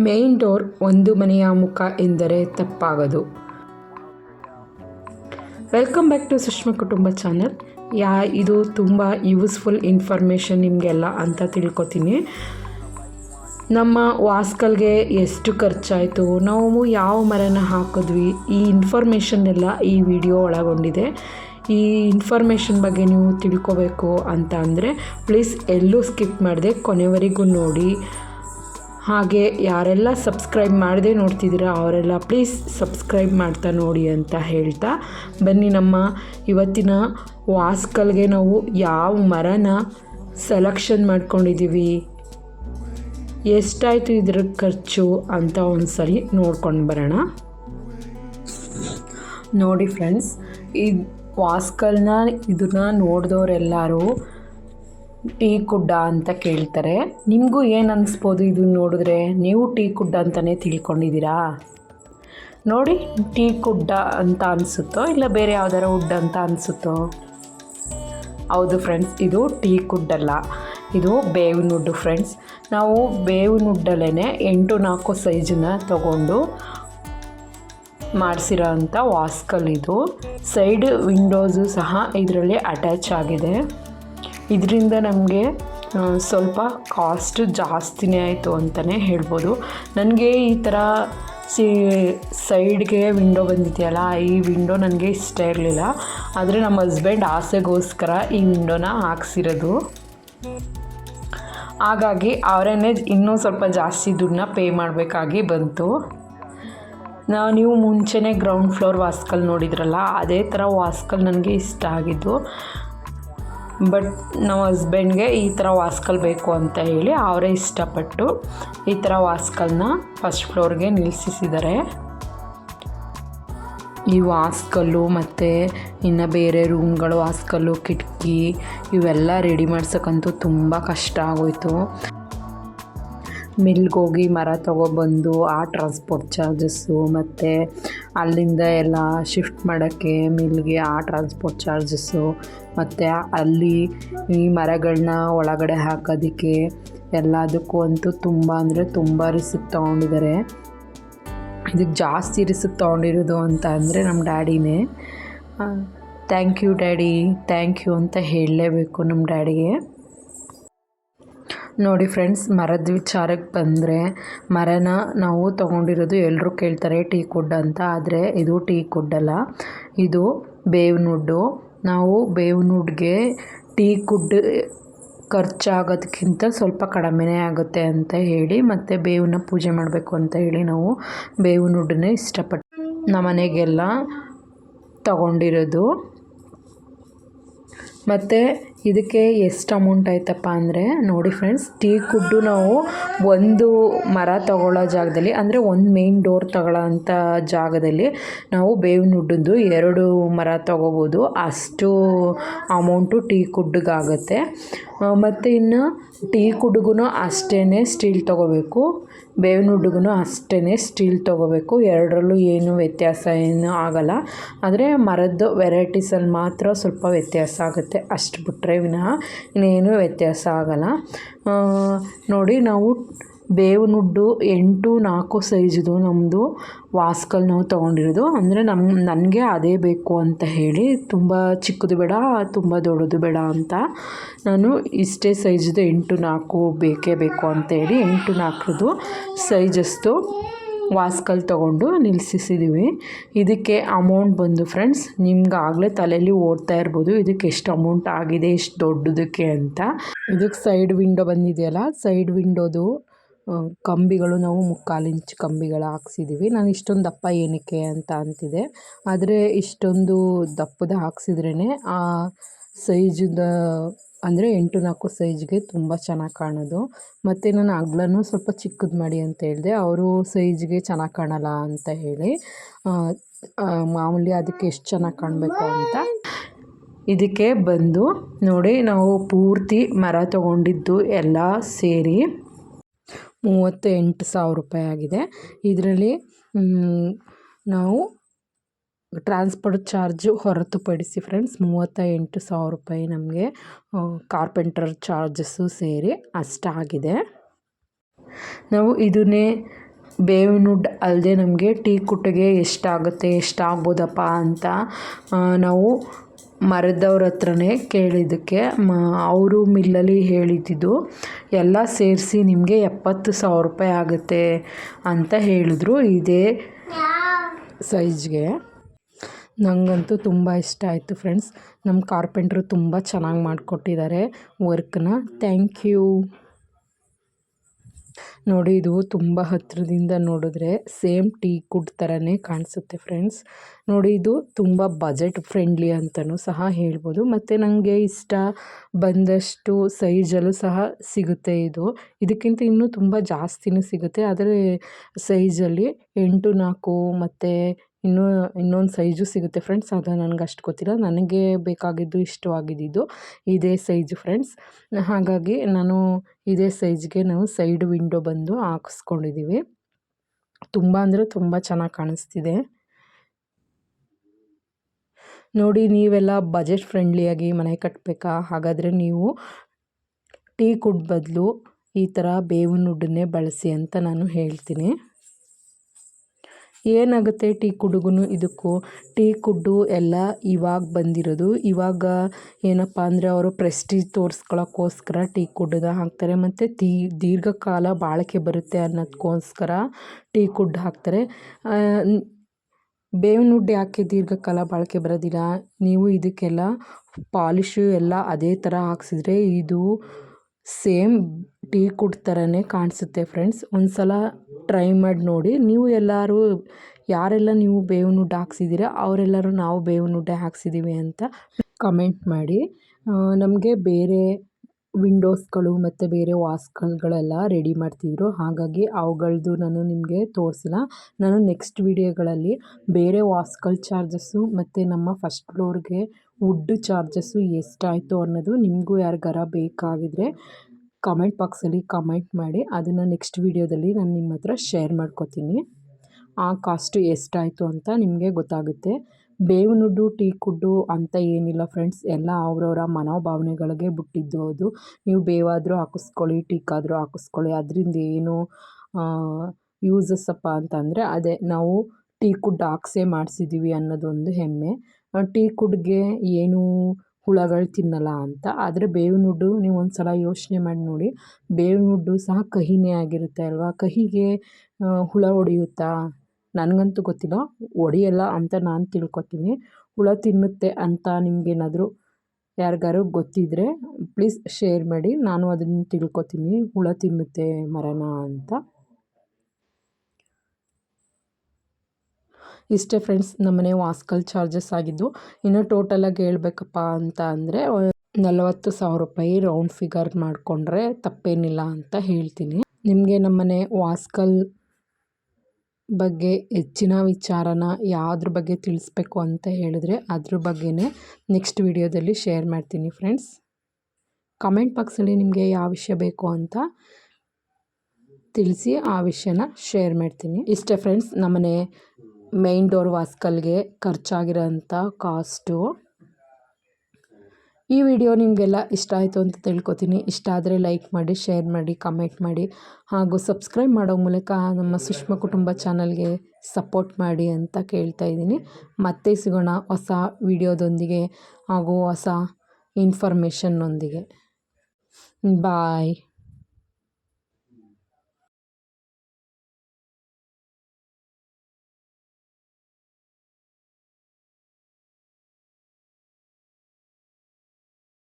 Main door ಒಂದು ಮನೆಯ ಮುಖ ಎಂದರೆ ತಪ್ಪಾಗದು. ವೆಲ್ಕಮ್ ಬ್ಯಾಕ್ ಟು ಸುಷ್ಮಾ ಕುಟುಂಬ ಚಾನಲ್. ಯಾ, ಇದು ತುಂಬ ಯೂಸ್ಫುಲ್ ಇನ್ಫಾರ್ಮೇಷನ್ ನಿಮಗೆಲ್ಲ ಅಂತ ತಿಳ್ಕೊತೀನಿ. ನಮ್ಮ ವಾಸ್ಕಲ್ಗೆ ಎಷ್ಟು ಖರ್ಚಾಯಿತು, ನಾವು ಯಾವ ಮರನ ಹಾಕಿದ್ವಿ, ಈ ಇನ್ಫಾರ್ಮೇಷನ್ ಎಲ್ಲ ಈ ವಿಡಿಯೋ ಒಳಗೊಂಡಿದೆ. ಈ ಇನ್ಫಾರ್ಮೇಷನ್ ಬಗ್ಗೆ ನೀವು ತಿಳ್ಕೊಬೇಕು ಅಂತ ಅಂದರೆ, ಪ್ಲೀಸ್ ಎಲ್ಲೂ ಸ್ಕಿಪ್ ಮಾಡಿದೆ ಕೊನೆವರೆಗೂ ನೋಡಿ. ಹಾಗೆ ಯಾರೆಲ್ಲ ಸಬ್ಸ್ಕ್ರೈಬ್ ಮಾಡದೆ ನೋಡ್ತಿದ್ದೀರಾ, ಅವರೆಲ್ಲ ಪ್ಲೀಸ್ ಸಬ್ಸ್ಕ್ರೈಬ್ ಮಾಡ್ತಾ ನೋಡಿ ಅಂತ ಹೇಳ್ತಾ ಬನ್ನಿ ನಮ್ಮ ಇವತ್ತಿನ ವಾಸ್ಕಲ್ಗೆ ನಾವು ಯಾವ ಮರನ ಸೆಲೆಕ್ಷನ್ ಮಾಡ್ಕೊಂಡಿದ್ದೀವಿ. ಎಷ್ಟಾಯಿತು ಇದ್ರ ಖರ್ಚು ಅಂತ ಒಂದು ಸರಿ ನೋಡ್ಕೊಂಡು ಬರೋಣ. ನೋಡಿ ಫ್ರೆಂಡ್ಸ್ ಈ ವಾಸ್ಕಲ್ನ ಇದನ್ನ ನೋಡಿದವರೆಲ್ಲರೂ ಟೀ ಕುಡ್ಡ ಅಂತ ಕೇಳ್ತಾರೆ. ನಿಮಗೂ ಏನು ಅನ್ನಿಸ್ಬೋದು ಇದು ನೋಡಿದ್ರೆ? ನೀವು ಟೀ ಕುಡ್ಡ ಅಂತಲೇ ತಿಳ್ಕೊಂಡಿದ್ದೀರಾ? ನೋಡಿ, ಟೀ ಕುಡ್ಡ ಅಂತ ಅನಿಸುತ್ತೋ ಇಲ್ಲ ಬೇರೆ ಯಾವ್ದಾರ ವುಡ್ ಅಂತ ಅನಿಸುತ್ತೋ? ಹೌದು ಫ್ರೆಂಡ್ಸ್ ಇದು ಟೀ ಕುಡ್ಡಲ್ಲ. ಇದು ಬೇವಿನ ಉಡ್ಡು ಫ್ರೆಂಡ್ಸ್ ನಾವು ಬೇವಿನ ಉಡ್ಡಲ್ಲೇ ಎಂಟು ನಾಲ್ಕು ಸೈಜನ್ನ ತಗೊಂಡು ಮಾಡಿಸಿರೋ ಅಂಥ ವಾಸ್ಕಲ್ ಇದು. ಸೈಡ್ ವಿಂಡೋಸು ಸಹ ಇದರಲ್ಲಿ ಅಟ್ಯಾಚ್ ಆಗಿದೆ. ಇದರಿಂದ ನಮಗೆ ಸ್ವಲ್ಪ ಕಾಸ್ಟ್ ಜಾಸ್ತಿನೇ ಆಯಿತು ಅಂತಲೇ ಹೇಳ್ಬೋದು. ನನಗೆ ಈ ಥರ ಸಿ, ಸೈಡ್ಗೆ ವಿಂಡೋ ಬಂದಿದೆಯಲ್ಲ, ಈ ವಿಂಡೋ ನನಗೆ ಇಷ್ಟ ಇರಲಿಲ್ಲ. ಆದರೆ ನಮ್ಮ ಹಸ್ಬೆಂಡ್ ಆಸೆಗೋಸ್ಕರ ಈ ವಿಂಡೋನ ಹಾಕ್ಸಿರೋದು. ಹಾಗಾಗಿ ಅವರೇನೆ ಇನ್ನೂ ಸ್ವಲ್ಪ ಜಾಸ್ತಿ ದುಡ್ಡನ್ನ ಪೇ ಮಾಡಬೇಕಾಗಿ ಬಂತು. ನಾವು ನೀವು ಮುಂಚೆನೇ ಗ್ರೌಂಡ್ ಫ್ಲೋರ್ ವಾಸ್ಕಲ್ ನೋಡಿದ್ರಲ್ಲ, ಅದೇ ಥರ ವಾಸ್ಕಲ್ ನನಗೆ ಇಷ್ಟ ಆಗಿದ್ದು. ಬಟ್ ನಮ್ಮ ಹಸ್ಬೆಂಡ್ಗೆ ಈ ಥರ ವಾಸ್ಕಲ್ ಬೇಕು ಅಂತ ಹೇಳಿ ಅವರೇ ಇಷ್ಟಪಟ್ಟು ಈ ಥರ ವಾಸ್ಕಲ್ನ ಫಸ್ಟ್ ಫ್ಲೋರ್ಗೆ ನಿಲ್ಲಿಸಿದ್ದಾರೆ ಈ ವಾಸ್ಕಲ್ಲು ಮತ್ತು ಇನ್ನು ಬೇರೆ ರೂಮ್ಗಳು ವಾಸ್ಕಲ್ಲು, ಕಿಟಕಿ ಇವೆಲ್ಲ ರೆಡಿ ಮಾಡ್ಸೋಕ್ಕಂತೂ ತುಂಬ ಕಷ್ಟ ಆಗೋಯ್ತು. ಮಿಲ್ಗೋಗಿ ಮರ ತೊಗೊಬಂದು ಆ ಟ್ರಾನ್ಸ್ಪೋರ್ಟ್ ಚಾರ್ಜಸ್ಸು ಮತ್ತು ಅಲ್ಲಿಂದ ಎಲ್ಲ ಶಿಫ್ಟ್ ಮಾಡೋಕ್ಕೆ ಮಿಲ್ಗೆ ಆ ಟ್ರಾನ್ಸ್ಪೋರ್ಟ್ ಚಾರ್ಜಸ್ಸು ಮತ್ತು ಅಲ್ಲಿ ಈ ಮರಗಳನ್ನ ಒಳಗಡೆ ಹಾಕೋದಕ್ಕೆ ಎಲ್ಲದಕ್ಕೂ ಅಂತೂ ತುಂಬ ಅಂದರೆ ತುಂಬ ರಿಸ್ಕ್ ತೊಗೊಂಡಿದ್ದಾರೆ ಇದಕ್ಕೆ ಜಾಸ್ತಿ ರಿಸ್ಕ್ ತೊಗೊಂಡಿರೋದು ಅಂತ ಅಂದರೆ ನಮ್ಮ ಡ್ಯಾಡಿನೇ. Thank you daddy. Thank you ಅಂತ ಹೇಳಲೇಬೇಕು ನಮ್ಮ ಡ್ಯಾಡಿಗೆ. ನೋಡಿ ಫ್ರೆಂಡ್ಸ್, ಮರದ ವಿಚಾರಕ್ಕೆ ಬಂದರೆ ಮರನ ನಾವು ತೊಗೊಂಡಿರೋದು ಎಲ್ಲರೂ ಕೇಳ್ತಾರೆ ಟೀ ಕುಡ್ ಅಂತ. ಆದರೆ ಇದು ಟೀ ಕುಡ್ಡಲ್ಲ ಇದು ಬೇವಿನ ನುಡ್ಡು ನಾವು ಬೇವು ನುಡ್ಗೆ ಟೀ ಕುಡ್ ಖರ್ಚಾಗೋದಕ್ಕಿಂತ ಸ್ವಲ್ಪ ಕಡಿಮೆನೇ ಆಗುತ್ತೆ ಅಂತ ಹೇಳಿ ಮತ್ತು ಬೇವನ್ನ ಪೂಜೆ ಮಾಡಬೇಕು ಅಂತ ಹೇಳಿ ನಾವು ಬೇವಿನ ವುಡ್ಡನ್ನೇ ಇಷ್ಟಪಟ್ಟು ನಮ್ಮನೆಗೆಲ್ಲ ತಗೊಂಡಿರೋದು. ಮತ್ತು ಇದಕ್ಕೆ ಎಷ್ಟು ಅಮೌಂಟ್ ಆಯ್ತಪ್ಪ ಅಂದರೆ, ನೋಡಿ ಫ್ರೆಂಡ್ಸ್ ಟೀ ಕುಡ್ಡು ನಾವು ಒಂದು ಮರ ತಗೊಳ್ಳೋ ಜಾಗದಲ್ಲಿ, ಅಂದರೆ ಒಂದು ಮೇನ್ ಡೋರ್ ತಗೊಳ್ಳೋ ಅಂಥ ಜಾಗದಲ್ಲಿ ನಾವು ಬೇವಿನ ವುಡ್ಡದ್ದು ಎರಡು ಮರ ತಗೋಬೋದು. ಅಷ್ಟು ಅಮೌಂಟು ಟೀ ಕುಡ್ಡಿಗಾಗುತ್ತೆ. ಮತ್ತು ಇನ್ನು ಟೀ ಕುಡ್ಗೂ ಅಷ್ಟೇ ಸ್ಟೀಲ್ ತೊಗೋಬೇಕು. ಬೇವಿನ ವುಡ್ಗೂ ಅಷ್ಟೇ ಸ್ಟೀಲ್ ತೊಗೋಬೇಕು. ಎರಡರಲ್ಲೂ ಏನು ವ್ಯತ್ಯಾಸ ಏನು ಆಗೋಲ್ಲ. ಆದರೆ ಮರದ್ದು ವೆರೈಟೀಸಲ್ಲಿ ಮಾತ್ರ ಸ್ವಲ್ಪ ವ್ಯತ್ಯಾಸ ಆಗುತ್ತೆ ಅಷ್ಟು ಬಿಟ್ಟರೆ ವಿನಃ ಇನ್ನೇನು ವ್ಯತ್ಯಾಸ ಆಗಲ್ಲ. ನೋಡಿ, ನಾವು ಬೇವಿನ ವುಡ್ಡು ಎಂಟು ನಾಲ್ಕು ಸೈಜ್ದು ನಮ್ಮದು ವಾಸ್ಕಲ್ ನಾವು ತೊಗೊಂಡಿರೋದು. ಅಂದರೆ ನಮ್ಮ ನನಗೆ ಅದೇ ಬೇಕು ಅಂತ ಹೇಳಿ, ತುಂಬ ಚಿಕ್ಕದು ಬೇಡ, ತುಂಬ ದೊಡ್ಡದು ಬೇಡ ಅಂತ ನಾನು ಇಷ್ಟೇ ಸೈಜ್ದು ಎಂಟು ನಾಲ್ಕು ಬೇಕೇ ಬೇಕು ಅಂತ ಹೇಳಿ, ಎಂಟು ನಾಲ್ಕರದು ಸೈಜಸ್ತು ವಾಸ್ಕಲ್ ತೊಗೊಂಡು ನಿಲ್ಲಿಸಿದ್ದೀವಿ ಇದಕ್ಕೆ ಅಮೌಂಟ್ ಬಂದು ಫ್ರೆಂಡ್ಸ್ ನಿಮ್ಗೆ ಆಗಲೇ ತಲೆಯಲ್ಲಿ ಓಡ್ತಾ ಇರ್ಬೋದು. ಇದಕ್ಕೆ ಎಷ್ಟು ಅಮೌಂಟ್ ಆಗಿದೆ, ಎಷ್ಟು ದೊಡ್ಡದಕ್ಕೆ ಅಂತ. ಇದಕ್ಕೆ ಸೈಡ್ ವಿಂಡೋ ಬಂದಿದೆಯಲ್ಲ ಸೈಡ್ ವಿಂಡೋದು ಕಂಬಿಗಳು ನಾವು ಮುಕ್ಕಾಲು ಇಂಚು ಕಂಬಿಗಳು ಹಾಕ್ಸಿದ್ದೀವಿ ನಾನು ಇಷ್ಟೊಂದು ದಪ್ಪ ಏನಕ್ಕೆ ಅಂತ ಅಂತಿದೆ. ಆದರೆ ಇಷ್ಟೊಂದು ದಪ್ಪದ ಹಾಕ್ಸಿದ್ರೇ ಆ ಸೈಜದ ಅಂದರೆ ಎಂಟು ನಾಲ್ಕು ಸೈಜ್ಗೆ ತುಂಬ ಚೆನ್ನಾಗಿ ಕಾಣೋದು. ಮತ್ತು ನಾನು ಅಗಲನೂ ಸ್ವಲ್ಪ ಚಿಕ್ಕದು ಮಾಡಿ ಅಂತ ಹೇಳಿದೆ, ಅವರು ಸೈಜ್ಗೆ ಚೆನ್ನಾಗಿ ಕಾಣಲ್ಲ ಅಂತ ಹೇಳಿ. ಮಾಮೂಲಿ ಅದಕ್ಕೆ ಎಷ್ಟು ಚೆನ್ನಾಗಿ ಕಾಣಬೇಕು ಅಂತ. ಇದಕ್ಕೆ ಬಂದು ನೋಡಿ, ನಾವು ಪೂರ್ತಿ ಮರ ತೊಗೊಂಡಿದ್ದು ಎಲ್ಲ ಸೇರಿ ಮೂವತ್ತು ಎಂಟು ಸಾವಿರ ರೂಪಾಯಿ ಆಗಿದೆ. ಇದರಲ್ಲಿ ನಾವು ಟ್ರಾನ್ಸ್ಪೋರ್ಟ್ ಚಾರ್ಜು ಹೊರತುಪಡಿಸಿ ಫ್ರೆಂಡ್ಸ್ ಮೂವತ್ತ ಎಂಟು ಸಾವಿರ ರೂಪಾಯಿ ನಮಗೆ ಕಾರ್ಪೆಂಟರ್ ಚಾರ್ಜಸ್ಸು ಸೇರಿ ಅಷ್ಟಾಗಿದೆ. ನಾವು ಇದನ್ನೇ ಬೇವಿನ ಉಡ್ ಅಲ್ಲದೆ ನಮಗೆ ಟೀ ಕುಟ್ಟಿಗೆ ಎಷ್ಟಾಗುತ್ತೆ, ಎಷ್ಟಾಗ್ಬೋದಪ್ಪ ಅಂತ ನಾವು ಮರದವ್ರ ಹತ್ರನೇ ಕೇಳಿದ್ದಕ್ಕೆ, ಮ, ಅವರು ಮಿಲ್ಲಲ್ಲಿ ಹೇಳಿದ್ದಿದ್ದು ಎಲ್ಲ ಸೇರಿಸಿ ನಿಮಗೆ ಎಪ್ಪತ್ತು ಸಾವಿರ ರೂಪಾಯಿ ಆಗುತ್ತೆ ಅಂತ ಹೇಳಿದ್ರು ಇದೇ ಸೈಜ್ಗೆ ನನಗಂತೂ ತುಂಬ ಇಷ್ಟ ಆಯಿತು ಫ್ರೆಂಡ್ಸ್. ನಮ್ಮ ಕಾರ್ಪೆಂಟ್ರು ತುಂಬ ಚೆನ್ನಾಗಿ ಮಾಡಿಕೊಟ್ಟಿದ್ದಾರೆ ವರ್ಕ್ನ. Thank you. ನೋಡಿ, ಇದು ತುಂಬ ಹತ್ತಿರದಿಂದ ನೋಡಿದ್ರೆ ಸೇಮ್ ಟೀ ಕುಡ್ ಥರನೇ ಕಾಣಿಸುತ್ತೆ ಫ್ರೆಂಡ್ಸ್. ನೋಡಿ, ಇದು ತುಂಬ ಬಜೆಟ್ ಫ್ರೆಂಡ್ಲಿ ಅಂತಲೂ ಸಹ ಹೇಳ್ಬೋದು. ಮತ್ತು ನನಗೆ ಇಷ್ಟ ಬಂದಷ್ಟು ಸೈಜಲ್ಲೂ ಸಹ ಸಿಗುತ್ತೆ ಇದು. ಇದಕ್ಕಿಂತ ಇನ್ನೂ ತುಂಬ ಜಾಸ್ತಿನೂ ಸಿಗುತ್ತೆ. ಆದರೆ ಸೈಜಲ್ಲಿ ಎಂಟು ನಾಲ್ಕು ಮತ್ತು ಇನ್ನೂ, ಇನ್ನೊಂದು ಸೈಜು ಸಿಗುತ್ತೆ ಫ್ರೆಂಡ್ಸ್. ಅದು ನನಗೆ ಅಷ್ಟು ಗೊತ್ತಿಲ್ಲ. ನನಗೆ ಬೇಕಾಗಿದ್ದು ಇಷ್ಟವಾಗಿದ್ದು ಇದೇ ಸೈಜು ಫ್ರೆಂಡ್ಸ್. ಹಾಗಾಗಿ ನಾನು ಇದೇ ಸೈಜ್ಗೆ ನಾವು ಸೈಡ್ ವಿಂಡೋ ಬಂದು ಹಾಕಿಸ್ಕೊಂಡಿದ್ದೀವಿ. ತುಂಬ ಅಂದರೆ ತುಂಬ ಚೆನ್ನಾಗಿ ಕಾಣಿಸ್ತಿದೆ. ನೋಡಿ, ನೀವೆಲ್ಲ ಬಜೆಟ್ ಫ್ರೆಂಡ್ಲಿಯಾಗಿ ಮನೆ ಕಟ್ಟಬೇಕಾ ಹಾಗಾದರೆ ನೀವು ಟೀ ಕುಡ್ ಬದಲು ಈ ಥರ ಬೇವಿನ ಉಡ್ಡನ್ನೇ ಬಳಸಿ ಅಂತ ನಾನು ಹೇಳ್ತೀನಿ. ಏನಾಗುತ್ತೆ ಟೀ ಕುಡ್ಗೂ ಇದಕ್ಕೂ? ಟೀ ಕುಡ್ಡು ಎಲ್ಲ ಇವಾಗ ಬಂದಿರೋದು. ಇವಾಗ ಏನಪ್ಪ ಅಂದರೆ ಅವರು ಪ್ರೆಸ್ಟೀಜ್ ತೋರಿಸ್ಕೊಳ್ಳೋಕ್ಕೋಸ್ಕರ ಟೀ ಕುಡ್ಡನ್ನ ಹಾಕ್ತಾರೆ. ಮತ್ತು ತೀ ದೀರ್ಘಕಾಲ ಬಾಳಿಕೆ ಬರುತ್ತೆ ಅನ್ನೋದಕ್ಕೋಸ್ಕರ ಟೀ ಕುಡ್ ಹಾಕ್ತಾರೆ. ಆ, ನ್- ಬೇವಿನ ವುಡ್ ಯಾಕೆ ದೀರ್ಘಕಾಲ ಬಾಳಿಕೆ ಬರೋದಿಲ್ಲ. ನೀವು ಇದಕ್ಕೆಲ್ಲ ಪಾಲಿಶು ಎಲ್ಲ ಅದೇ ಥರ ಹಾಕ್ಸಿದ್ರೆ ಇದು ಸೇಮ್ ಟೀ ಕುಡ್ ಥರನೇ ಕಾಣಿಸುತ್ತೆ ಫ್ರೆಂಡ್ಸ್. ಒಂದು ಸಲ ಟ್ರೈ ಮಾಡಿ ನೋಡಿ. ನೀವು ಎಲ್ಲರೂ, ಯಾರೆಲ್ಲ ನೀವು ಬೇವಿನ ವುಡ್ ಹಾಕ್ಸಿದ್ದೀರ ಅವರೆಲ್ಲರೂ ನಾವು ಬೇವಿನ ನುಡ್ಡೆ ಹಾಕ್ಸಿದ್ದೀವಿ ಅಂತ ಕಮೆಂಟ್ ಮಾಡಿ. ನಮಗೆ ಬೇರೆ ವಿಂಡೋಸ್ಗಳು ಮತ್ತು ಬೇರೆ ವಾಸ್ಕಲ್ಗಳೆಲ್ಲ ರೆಡಿ ಮಾಡ್ತಿದ್ರು. ಹಾಗಾಗಿ ಅವುಗಳದ್ದು ನಾನು ನಿಮಗೆ ತೋರಿಸಿಲ್ಲ. ನಾನು ನೆಕ್ಸ್ಟ್ ವಿಡಿಯೋಗಳಲ್ಲಿ ಬೇರೆ ವಾಸ್ಕಲ್ ಚಾರ್ಜಸ್ಸು ಮತ್ತು ನಮ್ಮ ಫಸ್ಟ್ ಫ್ಲೋರ್ಗೆ ವುಡ್ ಚಾರ್ಜಸ್ಸು ಎಷ್ಟಾಯಿತು ಅನ್ನೋದು ನಿಮಗೂ ಯಾರಿಗಾರ ಬೇಕಾಗಿದ್ರೆ ಕಮೆಂಟ್ ಬಾಕ್ಸಲ್ಲಿ ಕಮೆಂಟ್ ಮಾಡಿ. ಅದನ್ನು ನೆಕ್ಸ್ಟ್ ವಿಡಿಯೋದಲ್ಲಿ ನಾನು ನಿಮ್ಮ ಹತ್ರ ಶೇರ್ ಮಾಡ್ಕೋತೀನಿ. ಆ ಕಾಸ್ಟು ಎಷ್ಟಾಯಿತು ಅಂತ ನಿಮಗೆ ಗೊತ್ತಾಗುತ್ತೆ. ಬೇವಿನ ವುಡ್ಡು ಟೀ ಕುಡ್ಡು ಅಂತ ಏನಿಲ್ಲ ಫ್ರೆಂಡ್ಸ್ ಎಲ್ಲ ಅವರವರ ಮನೋಭಾವನೆಗಳಿಗೆ ಬಿಟ್ಟಿದ್ದು ಅದು. ನೀವು ಬೇವಾದರೂ ಹಾಕಿಸ್ಕೊಳ್ಳಿ, ಟೀಕಾದರೂ ಹಾಕಿಸ್ಕೊಳ್ಳಿ. ಅದರಿಂದ ಏನು ಯೂಸಸ್ಸಪ್ಪ ಅಂತಂದರೆ ಅದೇ ನಾವು ಟೀ ಕುಡ್ ಹಾಕ್ಸೇ ಮಾಡಿಸಿದ್ದೀವಿ ಅನ್ನೋದೊಂದು ಹೆಮ್ಮೆ. ಟೀ ಕುಡ್ಗೆ ಏನು ಹುಳಗಳು ತಿನ್ನಲ್ಲ ಅಂತ. ಆದರೆ ಬೇವಿನ ವುಡ್ಡು ನೀವು ಒಂದು ಸಲ ಯೋಚನೆ ಮಾಡಿ ನೋಡಿ. ಬೇವಿನ ವುಡ್ಡು ಸಹ ಕಹಿನೇ ಆಗಿರುತ್ತೆ ಅಲ್ವಾ? ಕಹಿಗೆ ಹುಳ ಹೊಡೆಯುತ್ತಾ ನನಗಂತೂ ಗೊತ್ತಿಲ್ಲ. ಹೊಡೆಯಲ್ಲ ಅಂತ ನಾನು ತಿಳ್ಕೊತೀನಿ. ಹುಳ ತಿನ್ನುತ್ತೆ ಅಂತ ನಿಮಗೇನಾದರೂ ಯಾರಿಗಾರು ಗೊತ್ತಿದ್ದರೆ ಪ್ಲೀಸ್ ಶೇರ್ ಮಾಡಿ. ನಾನು ಅದನ್ನು ತಿಳ್ಕೊತೀನಿ. ಹುಳ ತಿನ್ನುತ್ತೆ ಮರನ ಅಂತ. ಇಷ್ಟೇ ಫ್ರೆಂಡ್ಸ್ ನಮ್ಮನೆ ವಾಸ್ಕಲ್ ಚಾರ್ಜಸ್ ಆಗಿದ್ದು. ಇನ್ನು ಟೋಟಲಾಗಿ ಹೇಳ್ಬೇಕಪ್ಪ ಅಂತ ಅಂದರೆ ನಲವತ್ತು ಸಾವಿರ ರೂಪಾಯಿ ರೌಂಡ್ ಫಿಗರ್ ಮಾಡಿಕೊಂಡ್ರೆ ತಪ್ಪೇನಿಲ್ಲ ಅಂತ ಹೇಳ್ತೀನಿ. ನಿಮಗೆ ನಮ್ಮನೆ ವಾಸ್ಕಲ್ ಬಗ್ಗೆ ಹೆಚ್ಚಿನ ವಿಚಾರನ ಯಾವುದ್ರ ಬಗ್ಗೆ ತಿಳಿಸ್ಬೇಕು ಅಂತ ಹೇಳಿದ್ರೆ ಅದ್ರ ಬಗ್ಗೆನೇ ನೆಕ್ಸ್ಟ್ ವಿಡಿಯೋದಲ್ಲಿ ಶೇರ್ ಮಾಡ್ತೀನಿ ಫ್ರೆಂಡ್ಸ್ ಕಮೆಂಟ್ ಬಾಕ್ಸಲ್ಲಿ ನಿಮಗೆ ಯಾವ ವಿಷಯ ಬೇಕು ಅಂತ ತಿಳಿಸಿ ಆ ವಿಷಯನ ಶೇರ್ ಮಾಡ್ತೀನಿ. ಇಷ್ಟೇ ಫ್ರೆಂಡ್ಸ್ ನಮ್ಮನೆ ಮೈನ್ ಡೋರ್ ವಾಸ್ಕಲ್ಗೆ ಖರ್ಚಾಗಿರೋಂಥ ಕಾಸ್ಟು ಈ ವಿಡಿಯೋ ನಿಮಗೆಲ್ಲ ಇಷ್ಟ ಆಯಿತು ಅಂತ ತಿಳ್ಕೊತೀನಿ. ಇಷ್ಟ ಆದರೆ ಲೈಕ್ ಮಾಡಿ ಶೇರ್ ಮಾಡಿ ಕಮೆಂಟ್ ಮಾಡಿ, ಹಾಗೂ ಸಬ್ಸ್ಕ್ರೈಬ್ ಮಾಡೋ ಮೂಲಕ ನಮ್ಮ ಸುಷ್ಮಾ ಕುಟುಂಬ ಚಾನಲ್ಗೆ ಸಪೋರ್ಟ್ ಮಾಡಿ ಅಂತ ಕೇಳ್ತಾ ಇದ್ದೀನಿ. ಮತ್ತೆ ಸಿಗೋಣ ಹೊಸ ವಿಡಿಯೋದೊಂದಿಗೆ ಹಾಗೂ ಹೊಸ ಇನ್ಫಾರ್ಮೇಷನ್ನೊಂದಿಗೆ ಬಾಯ್